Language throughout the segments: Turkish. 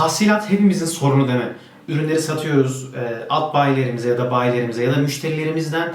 Tahsilat hepimizin sorunu mi? Ürünleri satıyoruz, e, alt bayilerimize ya da bayilerimize ya da müşterilerimizden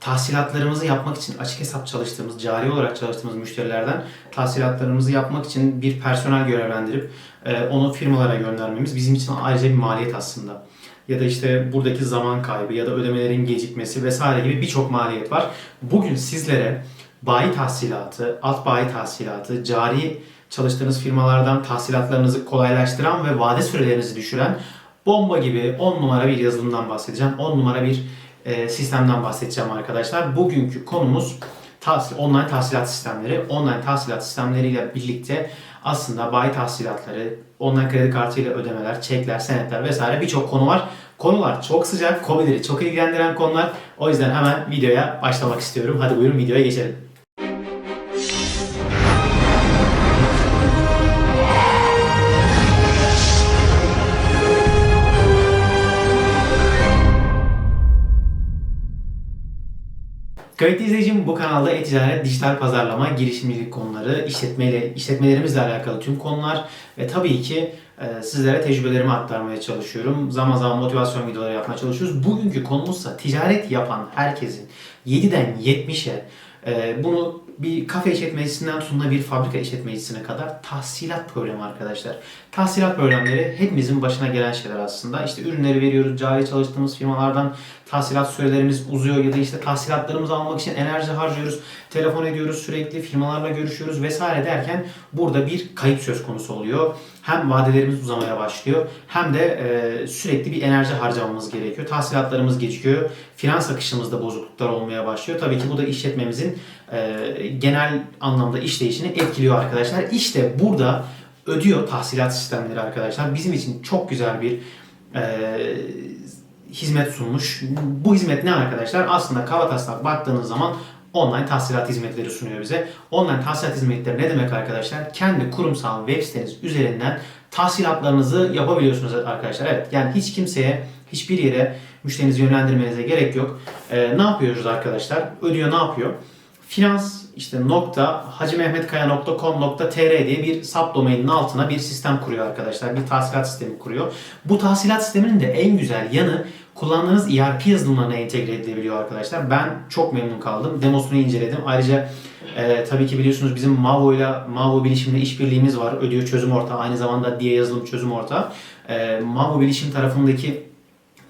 tahsilatlarımızı yapmak için açık hesap çalıştığımız, cari olarak çalıştığımız müşterilerden tahsilatlarımızı yapmak için bir personel görevlendirip e, onu firmalara göndermemiz bizim için ayrıca bir maliyet aslında. Ya da işte buradaki zaman kaybı ya da ödemelerin gecikmesi vesaire gibi birçok maliyet var. Bugün sizlere bayi tahsilatı, alt bayi tahsilatı, cari çalıştığınız firmalardan tahsilatlarınızı kolaylaştıran ve vade sürelerinizi düşüren bomba gibi 10 numara bir yazılımdan bahsedeceğim. 10 numara bir e, sistemden bahsedeceğim arkadaşlar. Bugünkü konumuz tahsil, online tahsilat sistemleri. Online tahsilat sistemleriyle birlikte aslında bayi tahsilatları, online kredi kartıyla ödemeler, çekler, senetler vesaire birçok konu var. Konular çok sıcak, kobileri çok ilgilendiren konular. O yüzden hemen videoya başlamak istiyorum. Hadi buyurun videoya geçelim. Kayıtlı izleyicim bu kanalda e-ticaret, dijital pazarlama, girişimcilik konuları, işletmeyle, işletmelerimizle alakalı tüm konular ve tabii ki e, sizlere tecrübelerimi aktarmaya çalışıyorum. Zaman zaman motivasyon videoları yapmaya çalışıyoruz. Bugünkü konumuzsa ticaret yapan herkesin 7'den 70'e e, bunu bir kafe işletmecisinden tutun da bir fabrika işletmecisine kadar tahsilat problemi arkadaşlar. Tahsilat problemleri hepimizin başına gelen şeyler aslında. İşte ürünleri veriyoruz, cari çalıştığımız firmalardan tahsilat sürelerimiz uzuyor ya da işte tahsilatlarımızı almak için enerji harcıyoruz, telefon ediyoruz, sürekli firmalarla görüşüyoruz vesaire derken burada bir kayıp söz konusu oluyor. Hem vadelerimiz uzamaya başlıyor hem de e, sürekli bir enerji harcamamız gerekiyor. Tahsilatlarımız gecikiyor, finans akışımızda bozukluklar olmaya başlıyor. Tabii ki bu da işletmemizin e, genel anlamda işleyişini etkiliyor arkadaşlar. İşte burada ödüyor tahsilat sistemleri arkadaşlar. Bizim için çok güzel bir e, hizmet sunmuş. Bu hizmet ne arkadaşlar? Aslında Kavataslak baktığınız zaman online tahsilat hizmetleri sunuyor bize. Online tahsilat hizmetleri ne demek arkadaşlar? Kendi kurumsal web siteniz üzerinden tahsilatlarınızı yapabiliyorsunuz arkadaşlar. Evet yani hiç kimseye hiçbir yere müşterinizi yönlendirmenize gerek yok. Ee, ne yapıyoruz arkadaşlar? Ödüyor ne yapıyor? Finans işte nokta hacimehmetkaya.com.tr diye bir subdomainin altına bir sistem kuruyor arkadaşlar. Bir tahsilat sistemi kuruyor. Bu tahsilat sisteminin de en güzel yanı kullandığınız ERP yazılımlarına entegre edilebiliyor arkadaşlar. Ben çok memnun kaldım. Demosunu inceledim. Ayrıca e, tabii ki biliyorsunuz bizim Mavo ile Mavo Bilişim'le işbirliğimiz var. Ödüyor çözüm ortağı. Aynı zamanda diye yazılım çözüm ortağı. E, Mavo Bilişim tarafındaki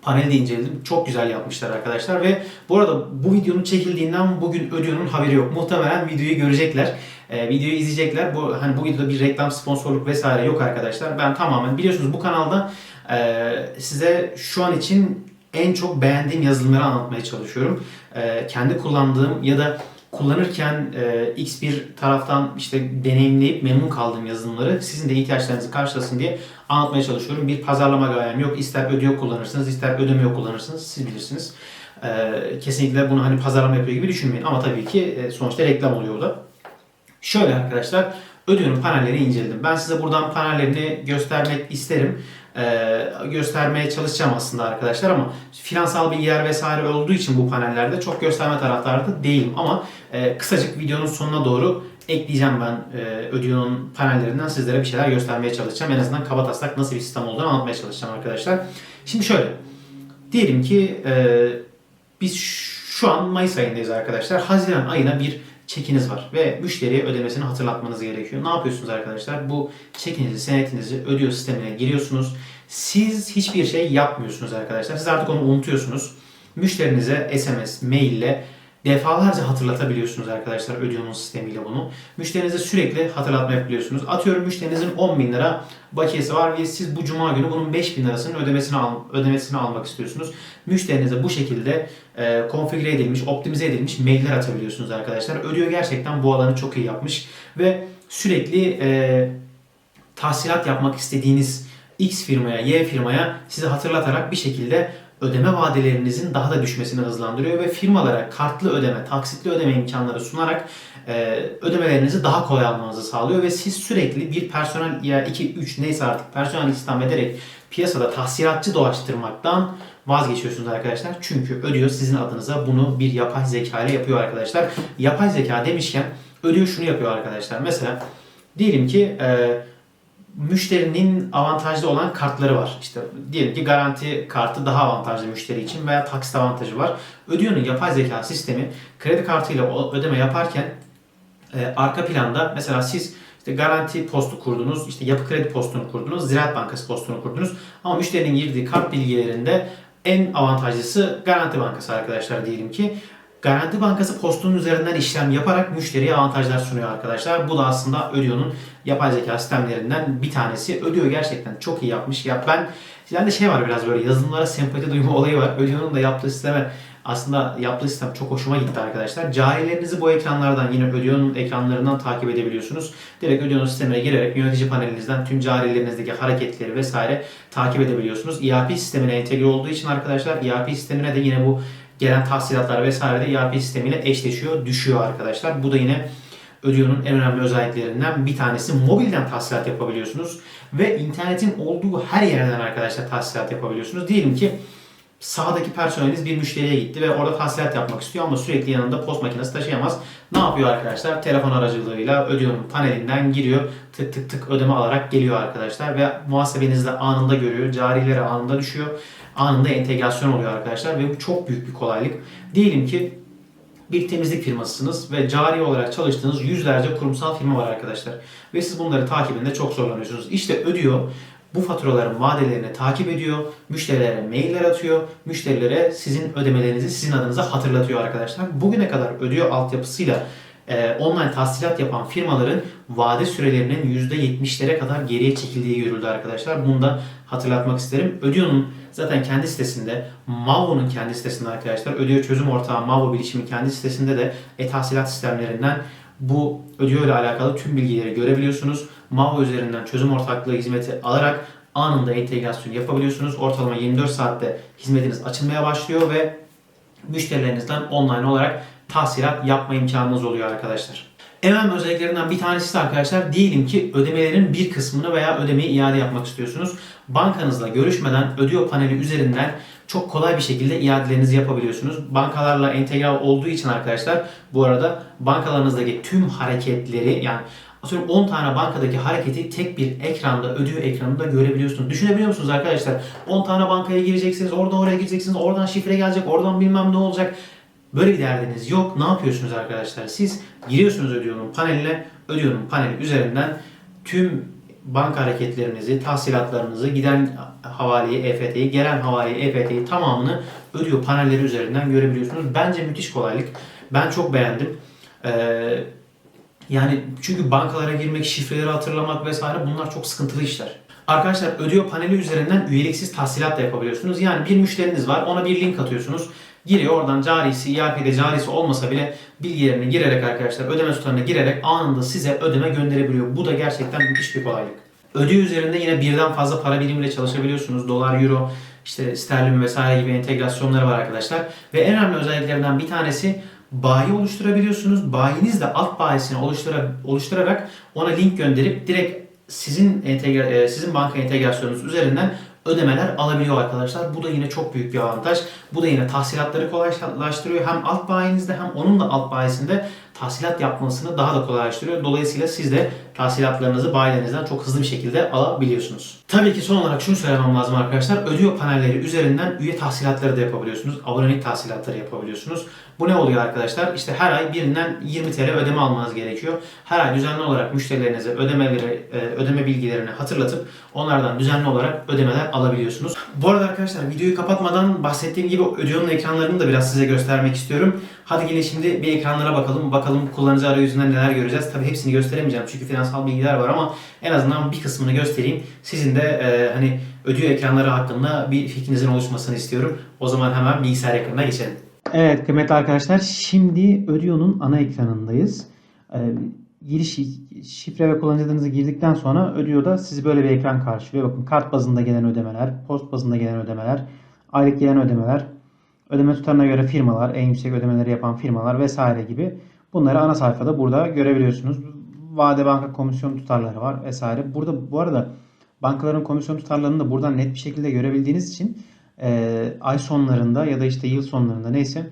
paneli de inceledim. Çok güzel yapmışlar arkadaşlar ve bu arada bu videonun çekildiğinden bugün Ödüyor'un haberi yok. Muhtemelen videoyu görecekler. Ee, videoyu izleyecekler. Bu hani bu videoda bir reklam, sponsorluk vesaire yok arkadaşlar. Ben tamamen biliyorsunuz bu kanalda e, size şu an için en çok beğendiğim yazılımları anlatmaya çalışıyorum. E, kendi kullandığım ya da kullanırken e, X bir taraftan işte deneyimleyip memnun kaldığım yazılımları sizin de ihtiyaçlarınızı karşılasın diye anlatmaya çalışıyorum. Bir pazarlama gayem yok. İster ödüyor kullanırsınız, ister ödemiyor kullanırsınız. Siz bilirsiniz. E, kesinlikle bunu hani pazarlama yapıyor gibi düşünmeyin. Ama tabii ki e, sonuçta reklam oluyor da. Şöyle arkadaşlar, ödüyorum panelleri inceledim. Ben size buradan panellerini göstermek isterim. Ee, göstermeye çalışacağım aslında arkadaşlar ama finansal bilgiler vesaire olduğu için bu panellerde çok gösterme taraftarı değilim ama e, kısacık videonun sonuna doğru ekleyeceğim ben e, Ödüyor'un panellerinden sizlere bir şeyler göstermeye çalışacağım. En azından kaba taslak nasıl bir sistem olduğunu anlatmaya çalışacağım arkadaşlar. Şimdi şöyle, diyelim ki e, biz şu an Mayıs ayındayız arkadaşlar. Haziran ayına bir çekiniz var ve müşteriye ödemesini hatırlatmanız gerekiyor. Ne yapıyorsunuz arkadaşlar? Bu çekinizi, senetinizi ödüyor sistemine giriyorsunuz. Siz hiçbir şey yapmıyorsunuz arkadaşlar. Siz artık onu unutuyorsunuz. Müşterinize SMS, mail ile defalarca hatırlatabiliyorsunuz arkadaşlar ödüyor'un sistemiyle bunu. Müşterinize sürekli hatırlatma yapabiliyorsunuz. Atıyorum müşterinizin 10 bin lira bakiyesi var ve siz bu cuma günü bunun 5 bin lirasının ödemesini, al, ödemesini almak istiyorsunuz. Müşterinize bu şekilde e, konfigüre edilmiş, optimize edilmiş mailler atabiliyorsunuz arkadaşlar. Ödüyor gerçekten bu alanı çok iyi yapmış ve sürekli e, tahsilat yapmak istediğiniz X firmaya, Y firmaya size hatırlatarak bir şekilde ödeme vadelerinizin daha da düşmesini hızlandırıyor ve firmalara kartlı ödeme, taksitli ödeme imkanları sunarak e, ödemelerinizi daha kolay almanızı sağlıyor ve siz sürekli bir personel ya 2 3 neyse artık personel istihdam ederek piyasada tahsilatçı dolaştırmaktan vazgeçiyorsunuz arkadaşlar. Çünkü ödüyor sizin adınıza bunu bir yapay zeka ile yapıyor arkadaşlar. Yapay zeka demişken ödüyor şunu yapıyor arkadaşlar. Mesela diyelim ki e, müşterinin avantajlı olan kartları var. İşte diyelim ki garanti kartı daha avantajlı müşteri için veya taksit avantajı var. Ödüyor'un yapay zeka sistemi kredi kartıyla ödeme yaparken e, arka planda mesela siz işte garanti postu kurdunuz, işte yapı kredi postunu kurdunuz, Ziraat Bankası postunu kurdunuz. Ama müşterinin girdiği kart bilgilerinde en avantajlısı Garanti Bankası arkadaşlar diyelim ki. Garanti Bankası postunun üzerinden işlem yaparak müşteriye avantajlar sunuyor arkadaşlar. Bu da aslında Ödio'nun yapay zeka sistemlerinden bir tanesi. Ödeo gerçekten çok iyi yapmış. Ya ben yani şey var biraz böyle yazılımlara sempati duyma olayı var. Ödio'nun da yaptığı sisteme aslında yaptığı sistem çok hoşuma gitti arkadaşlar. Carilerinizi bu ekranlardan yine Ödio'nun ekranlarından takip edebiliyorsunuz. Direkt Ödio'nun sistemine girerek yönetici panelinizden tüm carilerinizdeki hareketleri vesaire takip edebiliyorsunuz. ERP sistemine entegre olduğu için arkadaşlar ERP sistemine de yine bu gelen tahsilatlar vesaire de ERP sistemiyle eşleşiyor, düşüyor arkadaşlar. Bu da yine Ödio'nun en önemli özelliklerinden bir tanesi. Mobilden tahsilat yapabiliyorsunuz ve internetin olduğu her yerden arkadaşlar tahsilat yapabiliyorsunuz. Diyelim ki sağdaki personeliniz bir müşteriye gitti ve orada tahsilat yapmak istiyor ama sürekli yanında post makinesi taşıyamaz. Ne yapıyor arkadaşlar? Telefon aracılığıyla Ödio'nun panelinden giriyor. Tık tık tık ödeme alarak geliyor arkadaşlar ve muhasebenizde anında görüyor. Carileri anında düşüyor. Anında entegrasyon oluyor arkadaşlar ve bu çok büyük bir kolaylık. Diyelim ki bir temizlik firmasısınız ve cari olarak çalıştığınız yüzlerce kurumsal firma var arkadaşlar. Ve siz bunları takibinde çok zorlanıyorsunuz. İşte ödüyor bu faturaların vadelerini takip ediyor, müşterilere mailler atıyor, müşterilere sizin ödemelerinizi sizin adınıza hatırlatıyor arkadaşlar. Bugüne kadar ödüyor altyapısıyla e, online tahsilat yapan firmaların vade sürelerinin %70'lere kadar geriye çekildiği görüldü arkadaşlar. Bunu da hatırlatmak isterim. Ödüyor'un zaten kendi sitesinde, Mavo'nun kendi sitesinde arkadaşlar, Ödüyor çözüm ortağı Mavo bilişimin kendi sitesinde de e-tahsilat sistemlerinden bu ödüyor ile alakalı tüm bilgileri görebiliyorsunuz. Mavo üzerinden çözüm ortaklığı hizmeti alarak anında entegrasyon yapabiliyorsunuz. Ortalama 24 saatte hizmetiniz açılmaya başlıyor ve müşterilerinizden online olarak tahsilat yapma imkanınız oluyor arkadaşlar. En özelliklerinden bir tanesi de arkadaşlar diyelim ki ödemelerin bir kısmını veya ödemeyi iade yapmak istiyorsunuz. Bankanızla görüşmeden ödüyor paneli üzerinden çok kolay bir şekilde iadelerinizi yapabiliyorsunuz. Bankalarla entegre olduğu için arkadaşlar bu arada bankalarınızdaki tüm hareketleri yani atıyorum 10 tane bankadaki hareketi tek bir ekranda, ödüyor ekranında görebiliyorsunuz. Düşünebiliyor musunuz arkadaşlar? 10 tane bankaya gireceksiniz, oradan oraya gireceksiniz, oradan şifre gelecek, oradan bilmem ne olacak. Böyle bir derdiniz yok. Ne yapıyorsunuz arkadaşlar? Siz giriyorsunuz ödüyorun paneline, ödüyorun paneli üzerinden tüm banka hareketlerinizi, tahsilatlarınızı, giden havaleyi, EFT'yi, gelen havaleyi, EFT'yi tamamını ödüyor panelleri üzerinden görebiliyorsunuz. Bence müthiş kolaylık. Ben çok beğendim. Ee, yani çünkü bankalara girmek, şifreleri hatırlamak vesaire bunlar çok sıkıntılı işler. Arkadaşlar ödüyor paneli üzerinden üyeliksiz tahsilat da yapabiliyorsunuz. Yani bir müşteriniz var ona bir link atıyorsunuz. Giriyor oradan carisi, ERP'de carisi olmasa bile bilgilerini girerek arkadaşlar ödeme tutarına girerek anında size ödeme gönderebiliyor. Bu da gerçekten müthiş bir kolaylık. Ödüyor üzerinde yine birden fazla para birimiyle çalışabiliyorsunuz. Dolar, euro, işte sterlin vesaire gibi entegrasyonları var arkadaşlar. Ve en önemli özelliklerinden bir tanesi bayi oluşturabiliyorsunuz. Bayiniz de alt bayisini oluştura, oluşturarak ona link gönderip direkt sizin entegre, e, sizin banka entegrasyonunuz üzerinden ödemeler alabiliyor arkadaşlar. Bu da yine çok büyük bir avantaj. Bu da yine tahsilatları kolaylaştırıyor. Hem alt bayinizde hem onun da alt bayisinde tahsilat yapmasını daha da kolaylaştırıyor. Dolayısıyla siz de tahsilatlarınızı bayilerinizden çok hızlı bir şekilde alabiliyorsunuz. Tabii ki son olarak şunu söylemem lazım arkadaşlar. Ödüyor panelleri üzerinden üye tahsilatları da yapabiliyorsunuz. Abonelik tahsilatları yapabiliyorsunuz. Bu ne oluyor arkadaşlar? İşte her ay birinden 20 TL ödeme almanız gerekiyor. Her ay düzenli olarak müşterilerinize ödemeleri, e, ödeme bilgilerini hatırlatıp onlardan düzenli olarak ödemeler alabiliyorsunuz. Bu arada arkadaşlar videoyu kapatmadan bahsettiğim gibi ödüyorun ekranlarını da biraz size göstermek istiyorum. Hadi gelin şimdi bir ekranlara bakalım. Bakalım kullanıcı arayüzünden neler göreceğiz. Tabii hepsini gösteremeyeceğim çünkü finansal bilgiler var ama en azından bir kısmını göstereyim. Sizin de e, hani ödüyor ekranları hakkında bir fikrinizin oluşmasını istiyorum. O zaman hemen bilgisayar ekranına geçelim. Evet kıymetli arkadaşlar şimdi Ödio'nun ana ekranındayız. Ee, giriş şifre ve kullanıcı adınızı girdikten sonra Ödio'da sizi böyle bir ekran karşılıyor. Bakın kart bazında gelen ödemeler, post bazında gelen ödemeler, aylık gelen ödemeler, ödeme tutarına göre firmalar, en yüksek ödemeleri yapan firmalar vesaire gibi bunları ana sayfada burada görebiliyorsunuz. Vade banka komisyon tutarları var vesaire. Burada bu arada bankaların komisyon tutarlarını da buradan net bir şekilde görebildiğiniz için e, ay sonlarında ya da işte yıl sonlarında neyse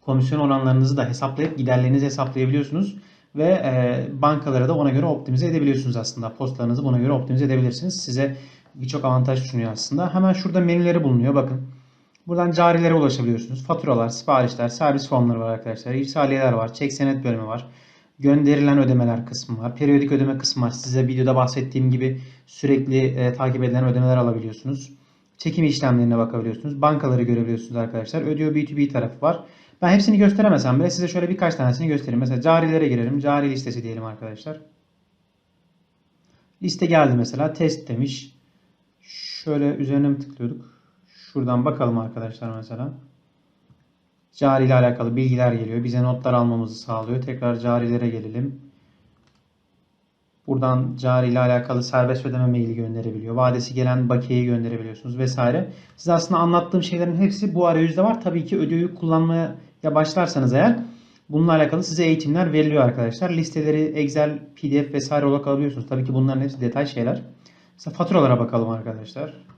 komisyon oranlarınızı da hesaplayıp giderlerinizi hesaplayabiliyorsunuz. ve e, bankaları da ona göre optimize edebiliyorsunuz aslında. Postalarınızı buna göre optimize edebilirsiniz. Size birçok avantaj sunuyor aslında. Hemen şurada menüleri bulunuyor. Bakın. Buradan carilere ulaşabiliyorsunuz. Faturalar, siparişler, servis formları var arkadaşlar. İrsaliyeler var. Çek senet bölümü var. Gönderilen ödemeler kısmı var. Periyodik ödeme kısmı var. Size videoda bahsettiğim gibi sürekli e, takip edilen ödemeler alabiliyorsunuz. Çekim işlemlerine bakabiliyorsunuz. Bankaları görebiliyorsunuz arkadaşlar. Ödüyor B2B tarafı var. Ben hepsini gösteremesem bile size şöyle birkaç tanesini göstereyim. Mesela carilere girelim. Cari listesi diyelim arkadaşlar. Liste geldi mesela. Test demiş. Şöyle üzerine mi tıklıyorduk? Şuradan bakalım arkadaşlar mesela. Cari ile alakalı bilgiler geliyor. Bize notlar almamızı sağlıyor. Tekrar carilere gelelim. Buradan cari ile alakalı serbest ödeme maili gönderebiliyor. Vadesi gelen bakiyeyi gönderebiliyorsunuz vesaire. Size aslında anlattığım şeylerin hepsi bu arayüzde var. Tabii ki ödüyü kullanmaya başlarsanız eğer bununla alakalı size eğitimler veriliyor arkadaşlar. Listeleri Excel, PDF vesaire olarak alabiliyorsunuz. Tabii ki bunların hepsi detay şeyler. Mesela faturalara bakalım arkadaşlar.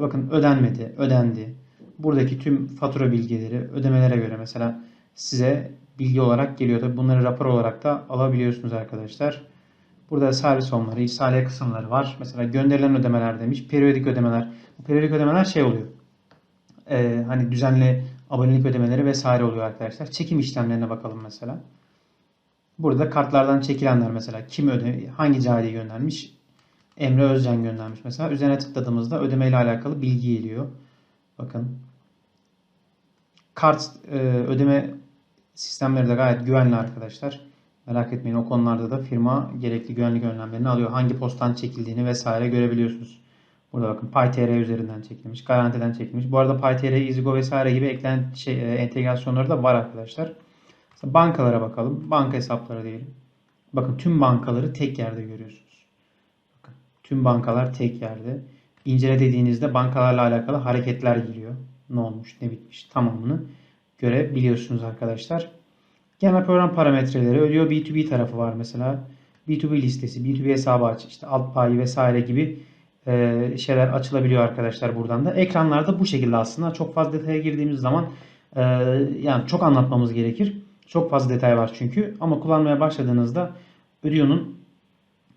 Bakın ödenmedi, ödendi. Buradaki tüm fatura bilgileri ödemelere göre mesela size bilgi olarak geliyor. Tabii bunları rapor olarak da alabiliyorsunuz arkadaşlar. Burada servis formları, irsaliye kısımları var. Mesela gönderilen ödemeler demiş. Periyodik ödemeler. Bu periyodik ödemeler şey oluyor. Ee, hani düzenli abonelik ödemeleri vesaire oluyor arkadaşlar. Çekim işlemlerine bakalım mesela. Burada kartlardan çekilenler mesela kim öde, hangi cariye göndermiş? Emre Özcan göndermiş mesela. Üzerine tıkladığımızda ödeme ile alakalı bilgi geliyor. Bakın. Kart e, ödeme sistemleri de gayet güvenli arkadaşlar. Merak etmeyin o konularda da firma gerekli güvenlik önlemlerini alıyor. Hangi postan çekildiğini vesaire görebiliyorsunuz. Burada bakın PayTR üzerinden çekilmiş, garantiden çekilmiş. Bu arada PayTR, EasyGo vesaire gibi eklenen şey, e, entegrasyonları da var arkadaşlar. Bankalara bakalım. Banka hesapları diyelim. Bakın tüm bankaları tek yerde görüyorsunuz. Tüm bankalar tek yerde. İncele dediğinizde bankalarla alakalı hareketler geliyor. Ne olmuş, ne bitmiş tamamını görebiliyorsunuz arkadaşlar. Genel program parametreleri ödüyor B2B tarafı var mesela. B2B listesi, B2B hesabı aç, işte alt payı vesaire gibi e, şeyler açılabiliyor arkadaşlar buradan da. Ekranlarda bu şekilde aslında çok fazla detaya girdiğimiz zaman e, yani çok anlatmamız gerekir. Çok fazla detay var çünkü ama kullanmaya başladığınızda Ödüyor'un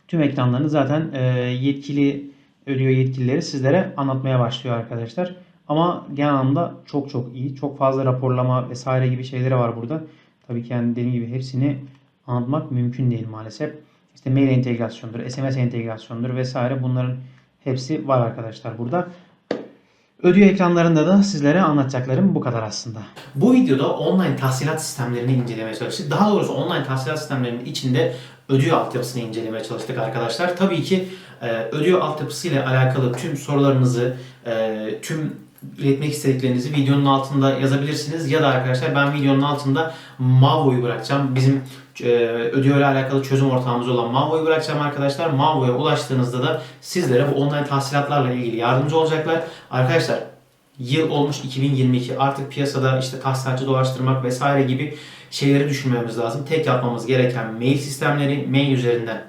tüm ekranlarını zaten e, yetkili Ödüyor yetkilileri sizlere anlatmaya başlıyor arkadaşlar. Ama genel anlamda çok çok iyi. Çok fazla raporlama vesaire gibi şeyleri var burada. Tabii ki yani dediğim gibi hepsini anlatmak mümkün değil maalesef. İşte mail entegrasyondur, SMS entegrasyondur vesaire bunların hepsi var arkadaşlar burada. Ödüyor ekranlarında da sizlere anlatacaklarım bu kadar aslında. Bu videoda online tahsilat sistemlerini incelemeye çalıştık. Daha doğrusu online tahsilat sistemlerinin içinde ödüyor altyapısını incelemeye çalıştık arkadaşlar. Tabii ki e, ödüyor altyapısı ile alakalı tüm sorularınızı, e, tüm iletmek istediklerinizi videonun altında yazabilirsiniz. Ya da arkadaşlar ben videonun altında Mavo'yu bırakacağım. Bizim e, ödüyor ile alakalı çözüm ortağımız olan Mavo'yu bırakacağım arkadaşlar. Mavo'ya ulaştığınızda da sizlere bu online tahsilatlarla ilgili yardımcı olacaklar. Arkadaşlar yıl olmuş 2022 artık piyasada işte tahsilatçı dolaştırmak vesaire gibi şeyleri düşünmemiz lazım. Tek yapmamız gereken mail sistemleri mail üzerinden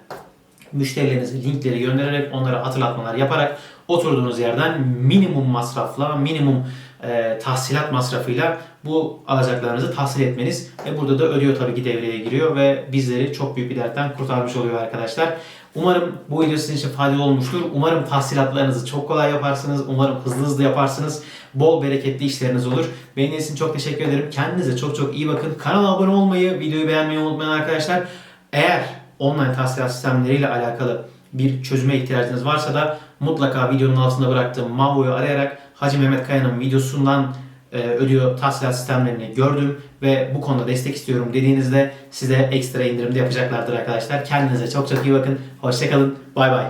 müşterilerinize linkleri göndererek onlara hatırlatmalar yaparak oturduğunuz yerden minimum masrafla, minimum e, tahsilat masrafıyla bu alacaklarınızı tahsil etmeniz. Ve burada da ödüyor tabii ki devreye giriyor ve bizleri çok büyük bir dertten kurtarmış oluyor arkadaşlar. Umarım bu video sizin için faydalı olmuştur. Umarım tahsilatlarınızı çok kolay yaparsınız. Umarım hızlı hızlı yaparsınız. Bol bereketli işleriniz olur. Benim için çok teşekkür ederim. Kendinize çok çok iyi bakın. Kanala abone olmayı, videoyu beğenmeyi unutmayın arkadaşlar. Eğer online tahsilat sistemleriyle alakalı bir çözüme ihtiyacınız varsa da mutlaka videonun altında bıraktığım Mavo'yu arayarak Hacı Mehmet Kaya'nın videosundan ödüyor tahsilat sistemlerini gördüm ve bu konuda destek istiyorum dediğinizde size ekstra indirimde yapacaklardır arkadaşlar. Kendinize çok çok iyi bakın. Hoşçakalın. Bay bay.